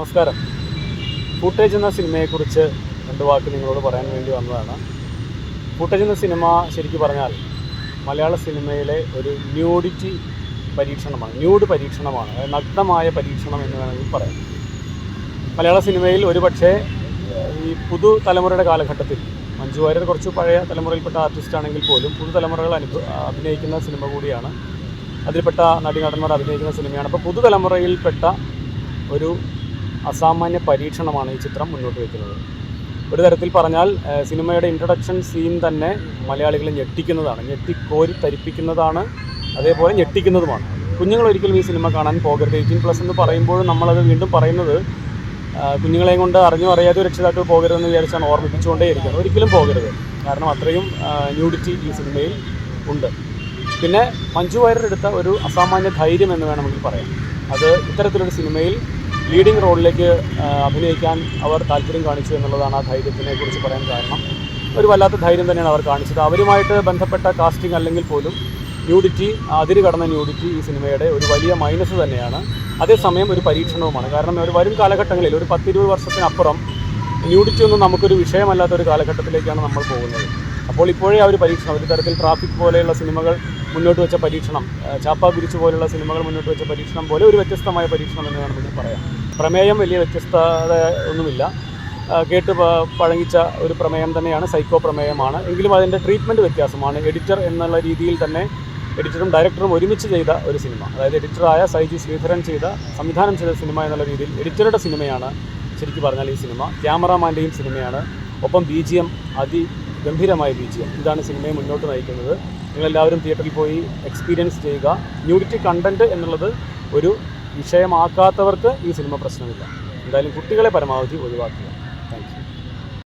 നമസ്കാരം. ഫൂട്ടേജ് എന്ന സിനിമയെക്കുറിച്ച് രണ്ട് വാക്ക് നിങ്ങളോട് പറയാൻ വേണ്ടി വന്നതാണ്. ഫൂട്ടേജ് എന്ന സിനിമ ശരിക്കും പറഞ്ഞാൽ മലയാള സിനിമയിലെ ഒരു ന്യൂഡിറ്റി പരീക്ഷണമാണ്. ന്യൂഡ് പരീക്ഷണമാണ്. നഗ്നമായ പരീക്ഷണം എന്ന് വേണമെങ്കിൽ പറയാം. മലയാള സിനിമയിൽ ഒരുപക്ഷെ ഈ പുതു തലമുറയുടെ കാലഘട്ടത്തിൽ മഞ്ജു വാര്യർ കുറച്ച് പഴയ തലമുറയിൽപ്പെട്ട ആർട്ടിസ്റ്റ് ആണെങ്കിൽ പോലും പുതുതലമുറകൾ അനുഭവ അഭിനയിക്കുന്ന സിനിമ കൂടിയാണ്. അതിൽപ്പെട്ട നടിനടന്മാർ അഭിനയിക്കുന്ന സിനിമയാണ് അപ്പോൾ പുതുതലമുറയിൽപ്പെട്ട ഒരു അസാമാന്യ പരീക്ഷണമാണ് ഈ ചിത്രം മുന്നോട്ട് വയ്ക്കുന്നത് ഒരു തരത്തിൽ പറഞ്ഞാൽ സിനിമയുടെ ഇൻട്രൊഡക്ഷൻ സീൻ തന്നെ മലയാളികളെ ഞെട്ടിക്കുന്നതാണ്. ഞെട്ടിക്കോരി തരിപ്പിക്കുന്നതാണ് അതേപോലെ ഞെട്ടിക്കുന്നതുമാണ്. കുഞ്ഞുങ്ങൾ ഒരിക്കലും ഈ സിനിമ കാണാൻ പോകരുത്. എയ്റ്റീൻ പ്ലസ് എന്ന് പറയുമ്പോഴും നമ്മളത് വീണ്ടും പറയുന്നത് കുഞ്ഞുങ്ങളെയും കൊണ്ട് അറിഞ്ഞോ അറിയാതെ രക്ഷിതാക്കൾ പോകരുതെന്ന് വിചാരിച്ചാണ് ഓർമ്മിപ്പിച്ചുകൊണ്ടേയിരിക്കുന്നത് ഒരിക്കലും പോകരുത്. കാരണം അത്രയും ന്യൂഡിറ്റി ഈ സിനിമയിൽ ഉണ്ട്. പിന്നെ മഞ്ജു വാര്യർ എടുത്ത ഒരു അസാമാന്യ ധൈര്യം എന്ന് വേണമെങ്കിൽ പറയാം. അത് ഇത്തരത്തിലൊരു സിനിമയിൽ ലീഡിംഗ് റോളിലേക്ക് അഭിനയിക്കാൻ അവർ താല്പര്യം കാണിച്ചു എന്നുള്ളതാണ് ആ ധൈര്യത്തിനെ കുറിച്ച് പറയാൻ കാരണം. ഒരു വല്ലാത്ത ധൈര്യം തന്നെയാണ് അവർ കാണിച്ചത്. അവരുമായിട്ട് ബന്ധപ്പെട്ട കാസ്റ്റിംഗ് അല്ലെങ്കിൽ പോലും ന്യൂഡിറ്റി അതിര് കടന്ന ന്യൂഡിറ്റി ഈ സിനിമയുടെ ഒരു വലിയ മൈനസ് തന്നെയാണ്. അതേസമയം ഒരു പരീക്ഷണവുമാണ്. കാരണം ഒരു വരും കാലഘട്ടങ്ങളിൽ ഒരു പത്തിരുപത് വർഷത്തിനപ്പുറം ന്യൂഡിറ്റി ഒന്നും നമുക്കൊരു വിഷയമല്ലാത്ത ഒരു കാലഘട്ടത്തിലേക്കാണ് നമ്മൾ പോകുന്നത്. അപ്പോൾ ഇപ്പോഴേ ആ ഒരു പരീക്ഷണം ഒരു തരത്തിൽ ട്രാഫിക് പോലെയുള്ള സിനിമകൾ മുന്നോട്ട് വെച്ച പരീക്ഷണം ചാപ്പ പിരിച്ചു പോലെയുള്ള സിനിമകൾ മുന്നോട്ട് വെച്ച പരീക്ഷണം പോലെ ഒരു വ്യത്യസ്തമായ പരീക്ഷണം എന്ന് വേണമെങ്കിൽ പറയാം. പ്രമേയം വലിയ വ്യത്യസ്തത ഒന്നുമില്ല. കേട്ട് പഴങ്ങിച്ച ഒരു പ്രമേയം തന്നെയാണ് സൈക്കോ പ്രമേയമാണ്. എങ്കിലും അതിന്റെ ട്രീറ്റ്മെന്റ് വ്യത്യാസമാണ്. എഡിറ്റർ എന്നുള്ള രീതിയിൽ തന്നെ എഡിറ്ററും ഡയറക്ടറും ഒരുമിച്ച് ചെയ്ത ഒരു സിനിമ. അതായത് എഡിറ്ററായ സൈജി ശ്രീധരൻ ചെയ്ത സംവിധാനം ചെയ്ത സിനിമ എന്നുള്ള രീതിയിൽ എഡിറ്ററുടെ സിനിമയാണ് ശരിക്കും പറഞ്ഞാൽ ഈ സിനിമ. ക്യാമറാമാന്റെയും സിനിമയാണ്. ഒപ്പം ബി ജി എം അതിഗംഭീരമായ ബി വിജയം. ഇതാണ് സിനിമയെ മുന്നോട്ട് നയിക്കുന്നത്. നിങ്ങളെല്ലാവരും തിയേറ്ററിൽ പോയി എക്സ്പീരിയൻസ് ചെയ്യുക. ന്യൂഡിറ്റി കണ്ടന്റ് എന്നുള്ളത് ഒരു വിഷയമാക്കാത്തവർക്ക് ഈ സിനിമ പ്രശ്നമില്ല. എന്തായാലും കുട്ടികളെ പരമാവധി ഒഴിവാക്കുക.